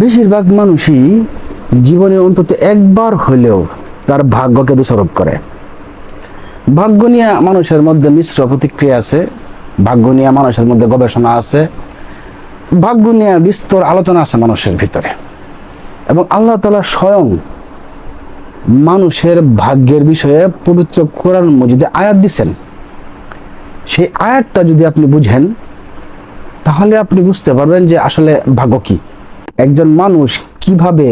বেশিরভাগ মানুষই জীবনে অন্তত একবার হলেও তার ভাগ্যকে দোষারোপ করে। ভাগ্য নিয়ে মানুষের মধ্যে মিশ্র প্রতিক্রিয়া আছে, ভাগ্য নিয়ে মানুষের মধ্যে গবেষণা আছে, ভাগ্য নিয়ে বিস্তর আলোচনা আছে মানুষের ভিতরে। এবং আল্লাহ তালা স্বয়ং মানুষের ভাগ্যের বিষয়ে পবিত্র কোরআন মজিদে আয়াত দিছেন। সেই আয়াতটা যদি আপনি বুঝেন, তাহলে আপনি বুঝতে পারবেন যে আসলে ভাগ্য কি। একজন মানুষ কীভাবে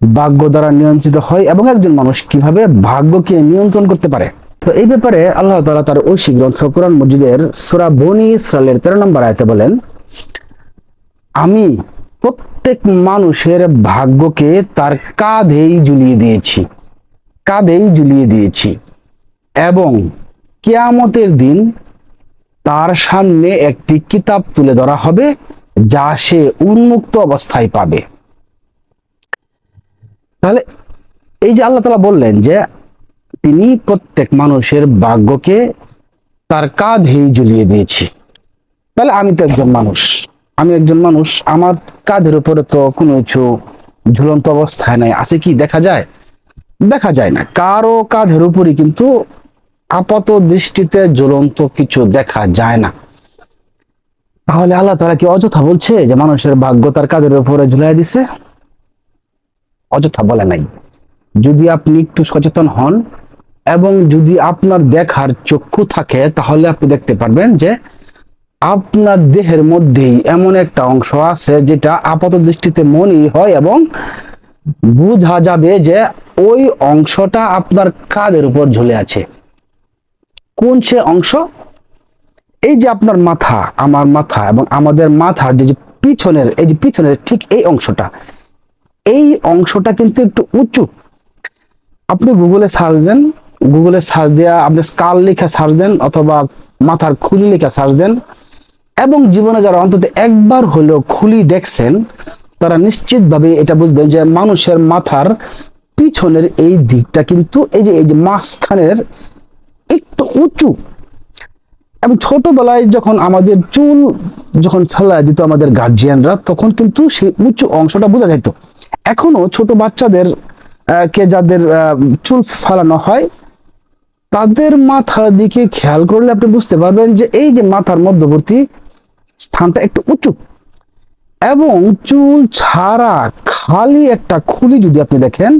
ভাগ্য দ্বারা নিয়ন্ত্রিত হয় এবং একজন মানুষ কীভাবে ভাগ্যকে নিয়ন্ত্রণ করতে পারে? তো এই ব্যাপারে আল্লাহ তাআলা তার ঐশী গ্রন্থ কোরআন মসজিদের সূরা বনি ইসরায়েলের তেরো নম্বর আয়তে বলেন, আমি প্রত্যেক মানুষের ভাগ্যকে তার কাঁধেই ঝুলিয়ে দিয়েছি, কাঁধেই ঝুলিয়ে দিয়েছি এবং কেয়ামতের দিন তার সামনে একটি কিতাব তুলে ধরা হবে যা সে উন্মুক্ত অবস্থায় পাবে। তাহলে এই যে আল্লাহ তালা বললেন যে তিনি প্রত্যেক মানুষের ভাগ্যকে তার কাঁধেই ঝুলিয়ে দিয়েছি। তাহলে আমি তো একজন মানুষ। আমি একজন মানুষ, আমার কাঁধের উপরে তো কোনো কিছু ঝুলন্ত অবস্থায় নাই। আছে কি? দেখা যায়? দেখা যায় না। কারও কাঁধের উপরই কিন্তু আপাত দৃষ্টিতে ঝুলন্ত কিছু দেখা যায় না। তাহলে আল্লাহ তারা কি অযথা বলছে যে মানুষের ভাগ্য তার কাঁধের উপরে ঝুলাই দিছে? অযথা বলে নাই। যদি আপনি একটু সচেতন হন এবং যদি আপনার দেখার চক্ষু থাকে, তাহলে আপনি দেখতে পারবেন যে আপনার দেহের মধ্যেই এমন একটা অংশ আছে যেটা আপাত দৃষ্টিতে মনেই হয় এবং বোঝা যাবে যে ওই অংশটা আপনার কাদের উপর ঝুলে আছে। কোন সে অংশ? এই যে আপনার মাথা, আমার মাথা এবং আমাদের মাথা যে পিছনের, এই যে পিছনের ঠিক এই অংশটা এই অংশটা কিন্তু একটু উঁচু। আপনি গুগলে সার্চ দেন গুগলে সার্চ দেওয়া আপনি স্কাল লিখে সার্চ দেন অথবা মাথার খুলি লিখে সার্চ দেন এবং জীবনে যারা অন্তত একবার হলেও খুলি দেখছেন, তারা নিশ্চিতভাবে এটা বুঝবেন যে মানুষের মাথার পিছনের এই দিকটা কিন্তু এই যে এই যে মাঝখানের একটু উঁচু। এবং ছোটবেলায় যখন আমাদের চুল যখন ফেলা দিত আমাদের গার্জিয়ানরা তখন কিন্তু সেই উঁচু অংশটা বোঝা যেত এখনও ছোট বাচ্চাদের কে যাদের চুল ফেলানো হয়, তাদের মাথার দিকে খেয়াল করলে আপনি বুঝতে পারবেন যে এই যে মাথার মধ্যবর্তী স্থানটা একটু উঁচু। এবং চুল ছাড়া খালি একটা খুলি যদি আপনি দেখেন,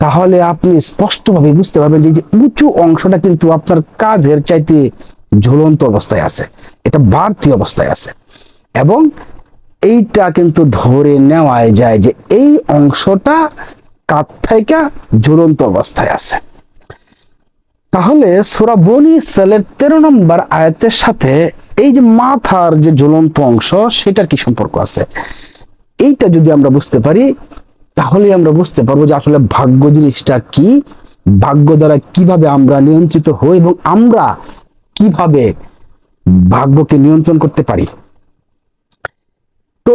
তাহলে আপনি স্পষ্টভাবে বুঝতে পারবেন যে উঁচু অংশটা কিন্তু আপনার কাঁধের চাইতে ঝুলন্ত অবস্থায় আছে। এটা বাড়তি অবস্থায় আছে। এবং এইটা কিন্তু ধরে নেওয়াই যায় যে এই অংশটা কাঁধ থেকে ঝুলন্ত অবস্থায় আছে। তাহলে সোরা বনি সেলের তেরো নম্বর আয়াতের সাথে এই যে মাথার যে ঝুলন্ত অংশ, সেটার কি সম্পর্ক আছে? এইটা যদি আমরা বুঝতে পারি, তাহলে আমরা বুঝতে পারব যে আসলে ভাগ্য জিনিসটা কি, ভাগ্য দ্বারা কীভাবে আমরা নিয়ন্ত্রিত হই এবং আমরা কীভাবে ভাগ্যকে নিয়ন্ত্রণ করতে পারি? তো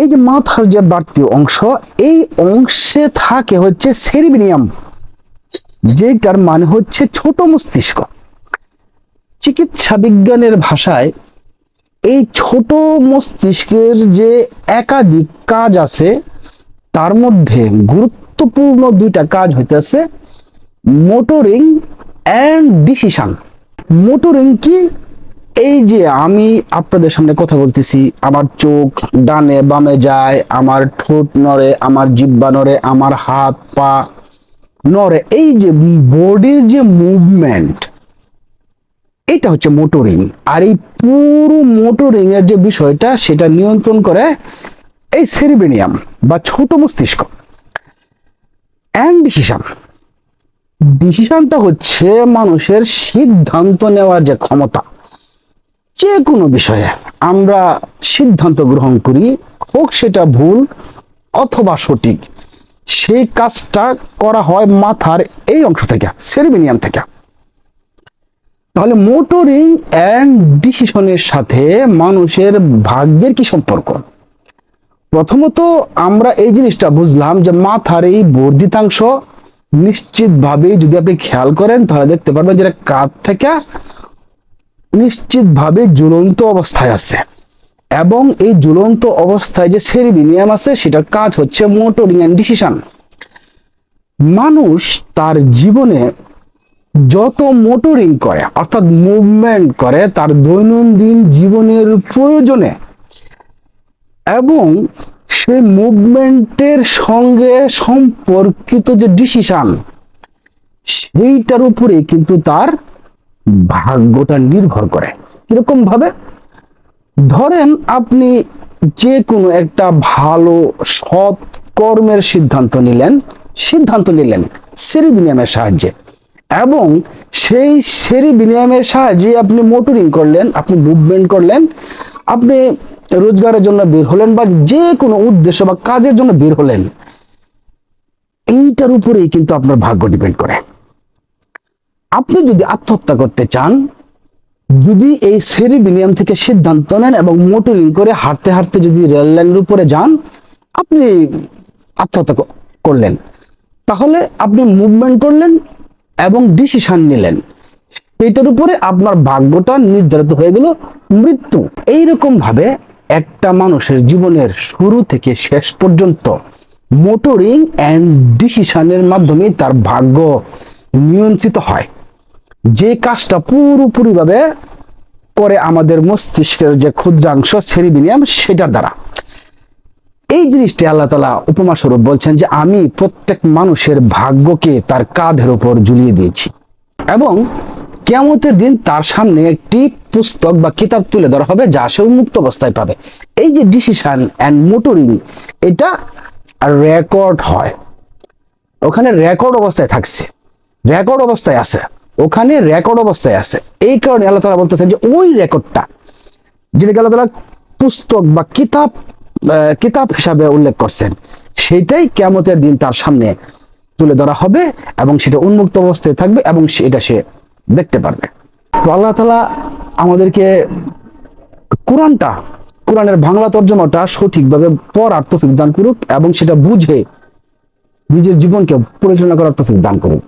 এই যে মাথার যে বাড়তি অংশ, এই অংশে থাকে হচ্ছে সেরিবিনিয়াম, যেটার মানে হচ্ছে ছোট মস্তিষ্ক। চিকিৎসা বিজ্ঞানের ভাষায় এই ছোট মস্তিষ্কের যে একাধিক কাজ আছে, তার মধ্যে গুরুত্বপূর্ণ দুইটা কাজ হইতেছে, মোটরিং অ্যান্ড ডিসিশন মোটরিং কি এই যে আমি আপনাদের সামনে কথা বলতেছি, আমার চোখ ডানে বামে যায়, আমার ঠোঁট নড়ে, আমার জিব্বা নড়ে, আমার হাত পা নড়ে, এই যে বডির যে মুভমেন্ট এটা হচ্ছে মোটরিং আর এই পুরো মোটরিং এর যে বিষয়টা, সেটা নিয়ন্ত্রণ করে এই সেরিবেনিয়াম বা ছোট মস্তিষ্ক। অ্যান্ড ডিসিশন ডিসিশনটা হচ্ছে মানুষের সিদ্ধান্ত নেওয়ার যে ক্ষমতা। যে কোনো বিষয়ে আমরা সিদ্ধান্ত গ্রহণ করি, হোক সেটা ভুল অথবা সঠিক, সেই কাজটা করা হয় মাথার এই অংশ থেকে সেরিবেনিয়াম থেকে। তাহলে মোটরিং অ্যান্ড ডিসিশনের সাথে মানুষের ভাগ্যের কি সম্পর্ক? প্রথমত আমরা এই জিনিসটা বুঝলাম যে মাথার এই বর্ধিতাংশ নিশ্চিতভাবে যদি আপনি খেয়াল করেন, তাহলে দেখতে পারবেন যেটা কাঁধ থেকে নিশ্চিতভাবে ঝুলন্ত অবস্থায় আছে। এবং এই ঝুলন্ত অবস্থায় যে সেরিবিনিয়াম আছে, সেটার কাজ হচ্ছে মোটরিং অ্যান্ড ডিসিশন। মানুষ তার জীবনে যত মোটরিং করে, অর্থাৎ মুভমেন্ট করে, তার দৈনন্দিন জীবনের প্রয়োজনে এবং সেই মুভমেন্টের সঙ্গে সম্পর্কিত যে ডিসিশন, সেইটার উপরে কিন্তু তার ভাগ্যটা নির্ভর করে। কীরকম ভাবে ধরেন আপনি যে কোনো একটা ভালো, সৎ কর্মের সিদ্ধান্ত নিলেন সিদ্ধান্ত নিলেন সেরিবিনিয়ামের সাহায্যে, এবং সেই সেরিবিনিয়ামের সাহায্যে আপনি মোটরিং করলেন, আপনি মুভমেন্ট করলেন, আপনি রোজগারের জন্য বের হলেন বা যে কোনো উদ্দেশ্য বা কাজের জন্য বের হলেন, এইটার উপরেই কিন্তু আপনার ভাগ্য ডিপেন্ড করে। আপনি যদি আত্মহত্যা করতে চান, যদি এই সেরিবিনিয়াম থেকে সিদ্ধান্ত নেন এবং মোটরিং করে হাঁটতে হাঁটতে যদি রেল লাইনের উপরে যান, আপনি আত্মহত্যা করলেন। তাহলে আপনি মুভমেন্ট করলেন এবং ডিসিশন নিলেন। এটার উপরে আপনার ভাগ্যটা নির্ধারিত হয়ে গেল, মৃত্যু। এইরকম ভাবে একটা মানুষের জীবনের শুরু থেকে শেষ পর্যন্ত মোটরিং অ্যান্ড ডিসিশনের মাধ্যমে তার ভাগ্য নিয়ন্ত্রিত হয়। যে কাজটা পুরোপুরিভাবে করে আমাদের মস্তিষ্কের যে ক্ষুদ্রাংশ সেরিবিনিয়াম, সেটার দ্বারা। এই জিনিসটি আল্লাহ তালা উপমা স্বরূপ বলছেন যে, আমি প্রত্যেক মানুষের ভাগ্যকে তার কাঁধের উপর ঝুলিয়ে দিয়েছি এবং কেমতের দিন তার সামনে একটি পুস্তক বা কিতাব তুলে ধরা হবে যা সে উন্মুক্ত অবস্থায় পাবে। এই যে ডিসিশন অ্যান্ড মোটরিং এটা রেকর্ড হয়। ওখানে রেকর্ড অবস্থায় থাকছে। রেকর্ড অবস্থায় আছে। ওখানে রেকর্ড অবস্থায় আছে। এই কারণে আল্লাহ তালা বলতেছেন যে ওই রেকর্ডটা যেটাকে আল্লাহ তালা পুস্তক বা কিতাব কিতাব হিসাবে উল্লেখ করছেন, সেটাই কেমতের দিন তার সামনে তুলে ধরা হবে এবং সেটা উন্মুক্ত অবস্থায় থাকবে এবং সেটা সে দেখতে পারবে। তো আল্লাহ তালা আমাদেরকে কোরআনটা, কোরআনের বাংলা তর্জমাটা সঠিকভাবে পড়ার তফিক দান করুক এবং সেটা বুঝে নিজের জীবনকে পরিচালনা করার তফিক দান করুক।